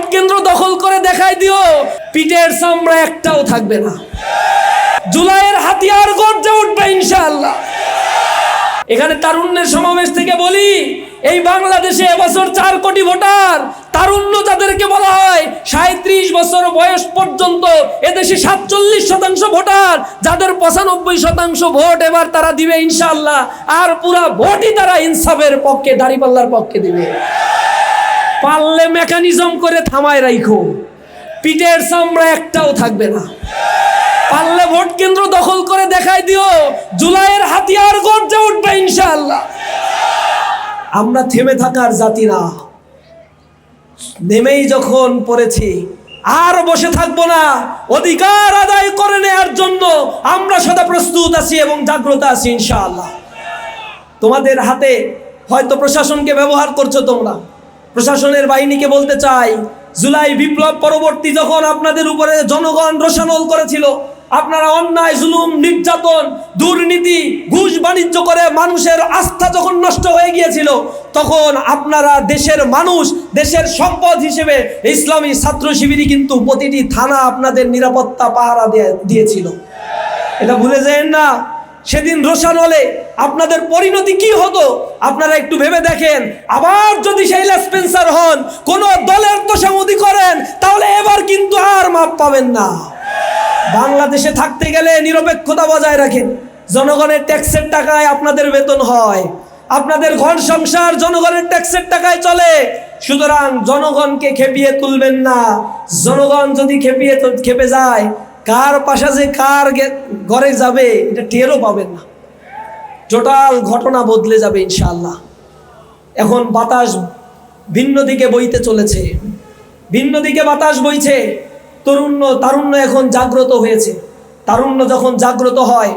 Vote কেন্দ্র দখল করে দেখাই দিও, পিঠের চামড়া একটাও থাকবে না। জুলাইয়ের হাতিয়ার গর্জে উঠবে ইনশাআল্লাহ। এখানে তারুণ্যের সমাবেশ থেকে বলি, এই বাংলাদেশে এবছর চার কোটি ভোটার, তারুণ্য যাদেরকে বলা হয় সাঁত্রিশ বছর বয়স পর্যন্ত এদেশে সাতচল্লিশ শতাংশ ভোটার, যাদের পঁচানব্বই শতাংশ ভোট এবার তারা দিবে ইনশাল্লাহ আর পুরা ভোটই তারা ইনসাফের পক্ষে, দাঁড়িপাল্লার পক্ষে দিবে। পারলে মেকানিজম করে থামায় রাইখো। পিঠের চামড়া একটাও থাকবে না। পারলে ভোট কেন্দ্র দখল করে দেখাই দিও, জুলাইয়ের হাতিয়ার গর্জে উঠবে ইনশাল্লাহ আমরা থেমে থাকার জাতি না। নেমেই যখন পড়েছি, আর বসে থাকব না। অধিকার আদায় করে নেয়ার জন্য আমরা সদা প্রস্তুত আছি এবং জাগ্রত আছি ইনশাআল্লাহ। তোমাদের হাতে হয়তো প্রশাসনকে ব্যবহার করছ তোমরা। প্রশাসনের বাহিনীকে বলতে চাই, জুলাই বিপ্লব পরবর্তী যখন আপনাদের উপরে জনগণ রোশানল করেছিল, আপনারা অন্যায়, জুলুম, নির্যাতন, দুর্নীতি, ঘুষ বাণিজ্য করে মানুষের আস্থা যখন নষ্ট হয়ে গিয়েছিল, তখন আপনারা দেশের মানুষ, দেশের সম্পদ হিসেবে ইসলামী ছাত্র শিবিরই কিন্তু প্রতিটি থানা আপনাদের নিরাপত্তা পাহারা দিয়ে- দিয়েছিল। এটা ভুলে যেন না, সেদিন রোশান হলে আপনাদের পরিণতি কি হতো? আপনারা একটু ভেবে দেখেন। আবার যদি সেই স্পেন্সার হন, কোন দলের তোষামতি করেন, তাহলে এবার কিন্তু আর মাপ পাবেন না। বাংলাদেশে থাকতে গেলে নিরপেক্ষতা বজায় রাখেন। জনগণের ট্যাক্সের টাকায় আপনাদের বেতন হয়। আপনাদের ঘর সংসার জনগণের ট্যাক্সের টাকায় চলে। সুতরাং জনগণকে খেপিয়ে তুলবেন না। জনগণ যদি খেপিয়ে খেপে যায়, কার পাশা যে কার ঘরে যাবে, এটা টেরও পাবেন না। টোটাল ঘটনা বদলে যাবে ইনশাআল্লাহ। এখন বাতাস ভিন্ন দিকে বইতে চলেছে। ভিন্ন দিকে বাতাস বইছে। তরুণ্য, তারুণ্য এখন জাগ্রত হয়েছে। তারুণ্য যখন জাগ্রত হয়,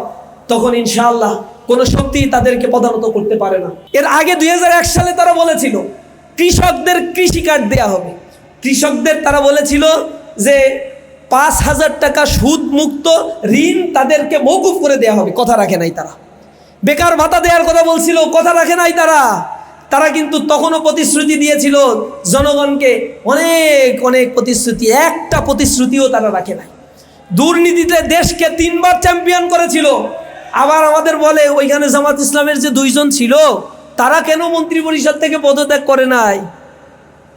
তখন ইনশাআল্লাহ কোনো শক্তি তাদেরকে পদানত করতে পারে না। এর আগে দুই হাজার এক সালে তারা বলেছিল, কৃষকদের কৃষি কার্ড দেয়া হবে। কৃষকদের তারা বলেছিল যে, পাঁচ হাজার টাকা সুদ মুক্ত ঋণ তাদেরকে মৌকুফ করে দেয়া হবে। কথা রাখে নাই তারা। বেকার ভাতা দেওয়ার কথা বলছিল, কথা রাখে নাই তারা। তারা কিন্তু তখনও প্রতিশ্রুতি দিয়েছিল, জনগণকে অনেক অনেক প্রতিশ্রুতি, একটা প্রতিশ্রুতিও তারা রাখে নাই। দুর্নীতিতে দেশকে তিনবার চ্যাম্পিয়ন করেছিল। আবার আমাদের বলে, ওইখানে জামাত ইসলামের যে দুইজন ছিল, তারা কেন মন্ত্রী পরিষদ থেকে পদত্যাগ করে নাই?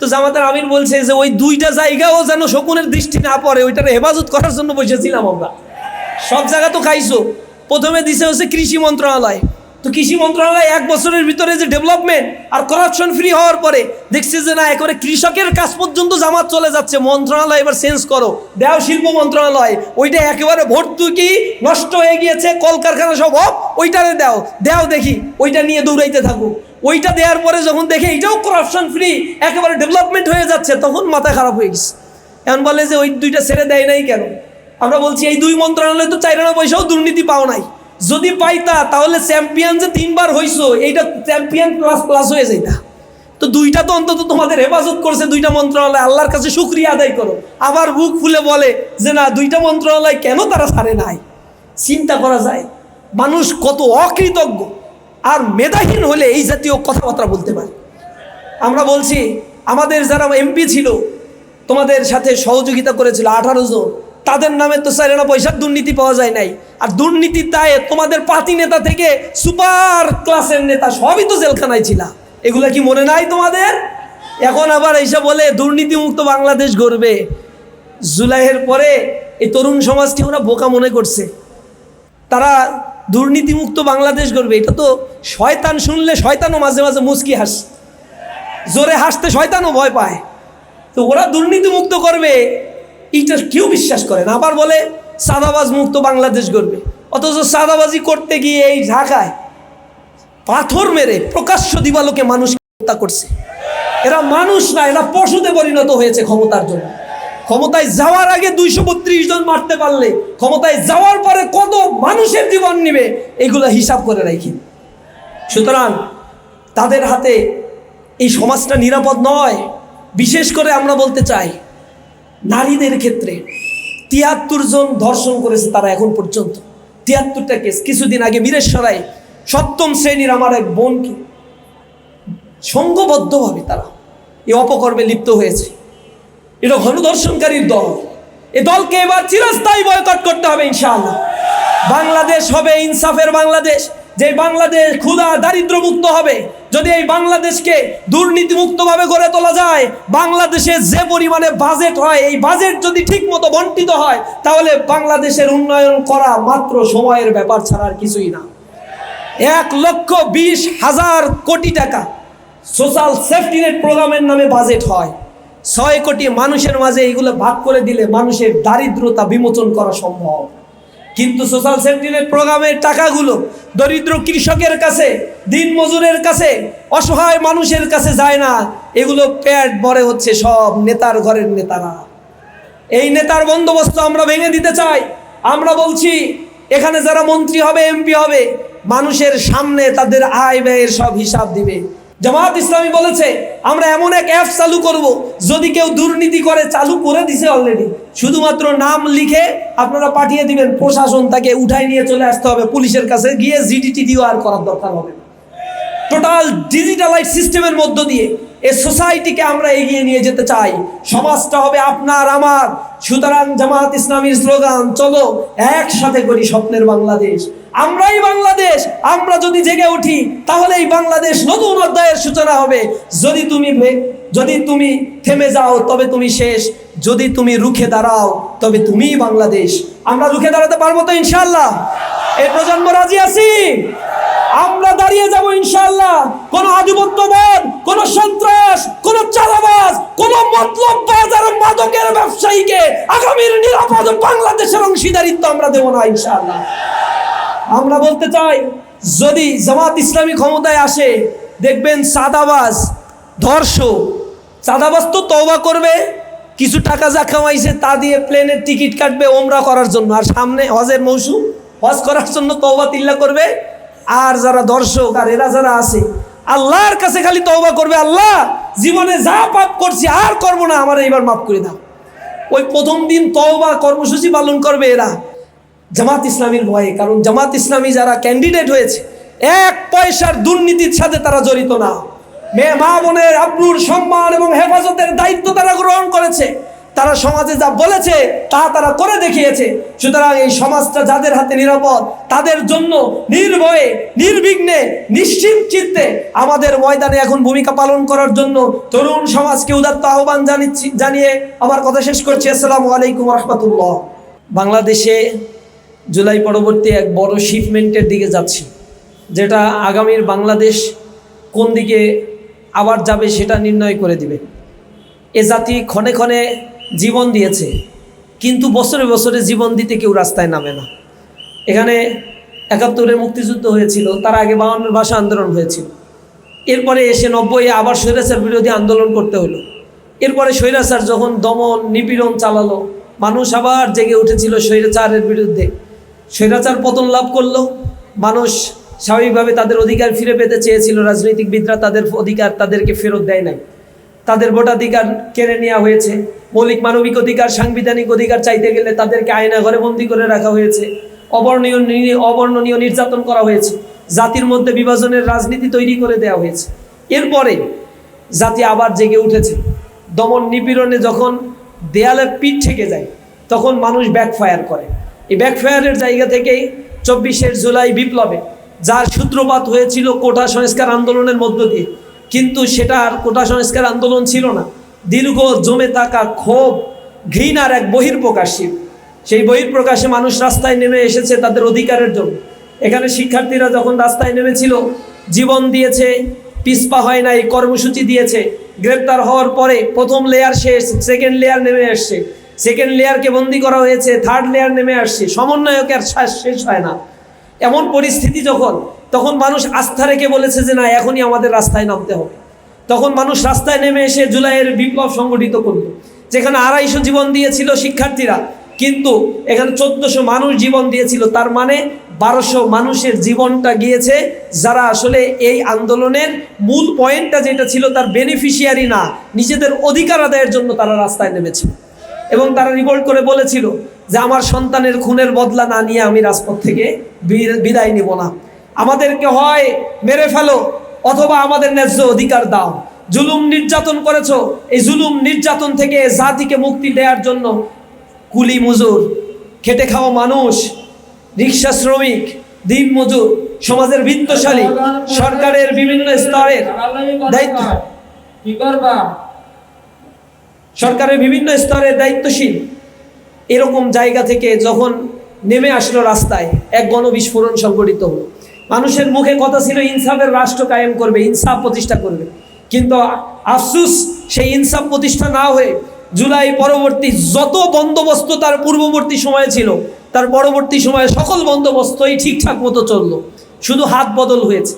তো জামাতের আমির বলছে যে, ওই দুইটা জায়গাও যেন শকুনের দৃষ্টি না পড়ে, ওইটার হেফাজত করার জন্য বসেছিলাম আমরা। সব জায়গা তো খাইছো। প্রথমে দিছে হচ্ছে কৃষি মন্ত্রণালয়। তো কৃষি মন্ত্রণালয় এক বছরের ভিতরে যে ডেভেলপমেন্ট আর করাপশন ফ্রি হওয়ার পরে দেখছে যে না, একেবারে কৃষকের কাজ পর্যন্ত জামাত চলে যাচ্ছে। মন্ত্রণালয় এবার চেঞ্জ করো। দেও শিল্প মন্ত্রণালয়, ওইটা একেবারে ভর্তুকি নষ্ট হয়ে গিয়েছে, কলকারখানা সব হোক ওইটারে দাও। দেও দেখি, ওইটা নিয়ে দৌড়াইতে থাকো ওইটা দেওয়ার পরে যখন দেখে এইটাও করাপশন ফ্রি একেবারে ডেভেলপমেন্ট হয়ে যাচ্ছে, তখন মাথা খারাপ হয়ে গেছে। এখন বলে যে ওই দুইটা ছেড়ে দেয় নাই কেন? আমরা বলছি, এই দুই মন্ত্রণালয় তো চাইরানা পয়সাও দুর্নীতি পাও নাই। যদি পাইতা, তাহলে চ্যাম্পিয়ন যে তিনবার হইছো, এইটা চ্যাম্পিয়ন ক্লাস প্লাস হয়ে যাইতা। তো দুইটা তো অন্তত তোমাদের হেফাজত করছে দুইটা মন্ত্রণালয়, আল্লাহর কাছে শুক্রিয়া আদায় করো। আবার বুক ফুলে বলে যে, না, দুইটা মন্ত্রণালয় কেন তারা সারে নাই? চিন্তা করা যায়। মানুষ কত অকৃতজ্ঞ আর মেধাহীন হলে এই জাতীয় কথাবার্তা বলতে পারে। আমরা বলছি, আমাদের যারা এমপি ছিল, তোমাদের সাথে সহযোগিতা করেছিল আঠারো জন। তাদের নামে তো চাইলে না পয়সার দুর্নীতি পাওয়া যায় নাই। আর দুর্নীতির দায়ে তোমাদের পাতি নেতা থেকে সুপার ক্লাসের নেতা সবই তো জেলখানায় ছিল। এগুলা কি মনে নাই তোমাদের? এখন আবার এইসব বলে, দুর্নীতিমুক্ত বাংলাদেশ গড়বে। জুলাইয়ের পরে এই তরুণ সমাজকে ওরা বোকা মনে করছে। তারা দুর্নীতিমুক্ত বাংলাদেশ গড়বে, এটা তো শয়তান শুনলে শয়তানও মাঝে মাঝে মুচকি হাস। জোরে হাসতে শয়তানও ভয় পায়। তো ওরা দুর্নীতি মুক্ত করবে। এইটা কেউ বিশ্বাস করে না। আবার বলে, সাদাবাজ মুক্ত বাংলাদেশ গড়বে। অথচ সাদাবাজি করতে গিয়ে এই ঢাকায় পাথর মেরে প্রকাশ্য দিবালোকে মানুষ হত্যা করছে। এরা মানুষ না, এরা পশুতে পরিণত হয়েছে ক্ষমতার জন্য। ক্ষমতায় যাওয়ার আগে দুইশো বত্রিশ জন মারতে পারলে, ক্ষমতায় যাওয়ার পরে কত মানুষের জীবন নিবে, এগুলো হিসাব করে রাখি সুতরাং তাদের হাতে এই সমাজটা নিরাপদ নয়। বিশেষ করে আমরা বলতে চাই নারীদের ক্ষেত্রে তিয়াত্তর জন ধর্ষণ করেছে তারা এখন পর্যন্ত। তিয়াত্তরটা কেস কিছুদিন আগে বীরেশ্বরায় সপ্তম শ্রেণির আমার এক বোনকে সংঘবদ্ধভাবে তারা এই অপকর্মে লিপ্ত হয়েছে। এটা গণধর্ষণকারীর দল। এ দলকে এবার চিরস্থায়ী বয়কট করতে হবে ইনশাআল্লাহ। বাংলাদেশ হবে ইনসাফের বাংলাদেশ। যে বাংলাদেশ ক্ষুধা দারিদ্র মুক্ত হবে যদি এই বাংলাদেশকে দুর্নীতি মুক্তভাবে গড়ে তোলা যায়, বাংলাদেশে যে পরিমাণে বাজেট হয়, এই বাজেট যদি ঠিক মতো বন্টিত হয়, তাহলে বাংলাদেশের উন্নয়ন করা মাত্র সময়ের ব্যাপার ছাড়া আর কিছুই না। এক লক্ষ বিশ হাজার কোটি টাকা সোশ্যাল সেফটি নেট প্রোগ্রামের নামে বাজেট হয়। ছয় কোটি মানুষের মাঝে এইগুলো ভাগ করে দিলে মানুষের দারিদ্রতা বিমোচন করা সম্ভব। কিন্তু সোশ্যাল সেফটি নেট প্রোগ্রামের টাকাগুলো দরিদ্র কৃষকের কাছে দিন মজুরের কাছে, অসহায় মানুষের কাছে যায় না। এগুলো পেট ভরে হচ্ছে সব নেতার ঘরের নেতারা। এই নেতার বন্দোবস্ত আমরা ভেঙে দিতে চাই। আমরা বলছি, এখানে যারা মন্ত্রী হবে, এমপি হবে, মানুষের সামনে তাদের আয় ব্যয়ের সব হিসাব দিবে। জামাত ইসলামী বলেছে, আমরা এমন এক অ্যাপ চালু করব, যদি কেউ দুর্নীতি করে, চালু করে দিছে অলরেডি শুধুমাত্র নাম লিখে আপনারা পাঠিয়ে দিবেন, প্রশাসন তাকে উঠাই নিয়ে চলে আসতে হবে, পুলিশের কাছে গিয়ে জিডিটি দিও আর করার দরকার হবে। টোটাল ডিজিটালাইজ সিস্টেমের মধ্য দিয়ে এই সোসাইটিকে আমরা এগিয়ে নিয়ে যেতে চাই। সমাজটা হবে আপনার আমার। সুতরাং জামাত ইসলামীর স্লোগান, চলো একসাথে করি স্বপ্নের বাংলাদেশ। আমরাই বাংলাদেশ, আমরা যদি জেগে উঠি তাহলে এই বাংলাদেশ নতুন অধ্যায়ের সূচনা হবে। যদি তুমি যদি তুমি থেমে যাও, তবে তুমি শেষ। যদি তুমি রুখে দাঁড়াও, তবে তুমিই বাংলাদেশ। আমরা রুখে দাঁড়াতে পারব তো ইনশাল্লাহ এই প্রজন্ম রাজি আছি? আমরা দাঁড়িয়ে যাব ইনশাল্লাহ কোন আধিপত্যবাদ, কোন সন্ত্রাস, কোন চালাবাজ কোন মতলব বাজার মাদকের ব্যবসায়ীকে আগামীর নিরাপদ বাংলাদেশের অংশীদারিত্ব আমরা দেব না ইনশাল্লাহ আমরা বলতে চাই, যদি জামাত ইসলামী ক্ষমতায় আসে, দেখবেন সাদাবাজ ধর্ষক সাদাবাজ তো তওবা করবে, কিছু টাকা যা কামাইছে তা দিয়ে প্লেনের টিকিট কাটবে, ওমরা করার জন্য। আর সামনে হজের মৌসুম, হজ করার জন্য তওবা তিল্লা করবে আর যারা দর্শক আর এরা যারা আছে, আল্লাহর কাছে খালি তওবা করবে, আল্লাহ জীবনে যা পাপ করছি আর করব না, আমার এইবার মাফ করে দাও। ওই প্রথম দিন তওবা কর্মসূচি পালন করবে এরা। জামাত ইসলামীর ভয়ে, কারণ জামাত ইসলামী যারা ক্যান্ডিডেট হয়েছে, এক পয়সার দুর্নীতির সাথে তারা জড়িত না। মেয়ে, মা বোনের আব্রুর সম্মান এবং হেফাজতের দায়িত্ব তারা গ্রহণ করেছে। তারা সমাজে যা বলেছে, তা তারা করে দেখিয়েছে। সুতরাং এই সমাজটা যাদের হাতে নিরাপদ, তাদের জন্য নির্ভয়ে, নির্বিঘ্নে, নিশ্চিত চিত্তে আমাদের ময়দানে এখন ভূমিকা পালন করার জন্য তরুণ সমাজকে উদাত্ত আহ্বান জানিচ্ছি জানিয়ে আমার কথা শেষ করছি। আসসালামু আলাইকুম রহমতুল্লাহ। বাংলাদেশে জুলাই পরবর্তী এক বড় শিপমেন্টের দিকে যাচ্ছি, যেটা আগামীর বাংলাদেশ কোন দিকে আবার যাবে সেটা নির্ণয় করে দিবে। এ জাতি ক্ষণে ক্ষণে জীবন দিয়েছে, কিন্তু বছরে বছরে জীবন দিতে কেউ রাস্তায় নামে না। এখানে একাত্তরে মুক্তিযুদ্ধ হয়েছিল, তার আগে বাউন্নের ভাষা আন্দোলন হয়েছিল। এরপরে এসে নব্বই আবার স্বৈরাচার বিরোধী আন্দোলন করতে হলো। এরপরে স্বৈরাচার যখন দমন, নিপীড়ন চালালো, মানুষ আবার জেগে উঠেছিল স্বৈরাচারের বিরুদ্ধে। স্বৈরাচার পতন লাভ করল, মানুষ স্বাভাবিকভাবে তাদের অধিকার ফিরে পেতে চেয়েছিল, রাজনৈতিকবিদরা তাদের অধিকার তাদেরকে ফেরত দেয় নাই। তাদের ভোটাধিকার কেড়ে নেওয়া হয়েছে। মৌলিক মানবিক অধিকার, সাংবিধানিক অধিকার চাইতে গেলে তাদেরকে আয়না ঘরে বন্দি করে রাখা হয়েছে। অবর্ণীয় অবর্ণনীয় নির্যাতন করা হয়েছে। জাতির মধ্যে বিভাজনের রাজনীতি তৈরি করে দেওয়া হয়েছে। এরপরে জাতি আবার জেগে উঠেছে। দমন নিপীড়নে যখন দেয়ালে পিঠ থেকে যায়, তখন মানুষ ব্যাকফায়ার করে। এই ব্যাকফায়ারের জায়গা থেকেই চব্বিশের জুলাই বিপ্লবে যার সূত্রপাত হয়েছিল কোটা সংস্কার আন্দোলনের মধ্য দিয়ে কিন্তু সেটা আর কোটা সংস্কার আন্দোলন ছিল না। দীর্ঘ জমে থাকা ক্ষোভ, ঘৃণার এক বহির্প্রকাশ সেই বহির্প্রকাশে মানুষ রাস্তায় নেমে এসেছে তাদের অধিকারের জন্য। এখানে শিক্ষার্থীরা যখন রাস্তায় নেমেছিল, জীবন দিয়েছে পিসপা হয় নাই, কর্মসূচি দিয়েছে। গ্রেপ্তার হওয়ার পরে প্রথম লেয়ার শেষ সেকেন্ড লেয়ার নেমে আসছে। সেকেন্ড লেয়ারকে বন্দি করা হয়েছে থার্ড লেয়ার নেমে আসছে। সমন্বয়কের শ্বাস শেষ হয় না। এমন পরিস্থিতি যখন তখন মানুষ আস্থা রেখে বলেছে যে না, এখনই আমাদের রাস্তায় নামতে হবে। তখন মানুষ রাস্তায় নেমে এসে জুলাইয়ের বিপ্লব সংগঠিত করল। যেখানে আড়াইশো জীবন দিয়েছিল শিক্ষার্থীরা, কিন্তু এখানে চোদ্দশো মানুষ জীবন দিয়েছিল। তার মানে বারোশো মানুষের জীবনটা গিয়েছে যারা আসলে এই আন্দোলনের মূল পয়েন্টটা যেটা ছিল তার বেনিফিশিয়ারি না, নিজেদের অধিকার আদায়ের জন্য তারা রাস্তায় নেমেছিল এবং তারা রিভোল্ট করে বলেছিল যে, আমার সন্তানের খুনের বদলা না নিয়ে আমি রাজপথ থেকে বিদায় নিব না। আমাদেরকে হয় মেরে ফেলো অথবা আমাদের ন্যায্য অধিকার দাও। জুলুম নির্যাতন করেছ এই জুলুম নির্যাতন থেকে জাতিকে মুক্তি দেওয়ার জন্য কুলি মজুর খেটে খাওয়া মানুষ রিক্সা শ্রমিক দিন মজুর সমাজের বিত্তশালী সরকারের বিভিন্ন স্তরের দায়িত্ব। সরকারের বিভিন্ন স্তরের দায়িত্বশীল। এরকম জায়গা থেকে যখন নেমে আসলো রাস্তায় এক গণবিস্ফোরণ সংঘটিত হলো। মানুষের মুখে কথা ছিল, ইনসাফের রাষ্ট্র কায়েম করবে, ইনসাফ প্রতিষ্ঠা করবে। কিন্তু আফসুস, সেই ইনসাফ প্রতিষ্ঠা না হয়ে জুলাই পরবর্তী যত বন্দোবস্ত তার পূর্ববর্তী সময়ে ছিল, তার পরবর্তী সময়ে সকল বন্দোবস্তই ঠিকঠাক মতো চলল। শুধু হাত বদল হয়েছে।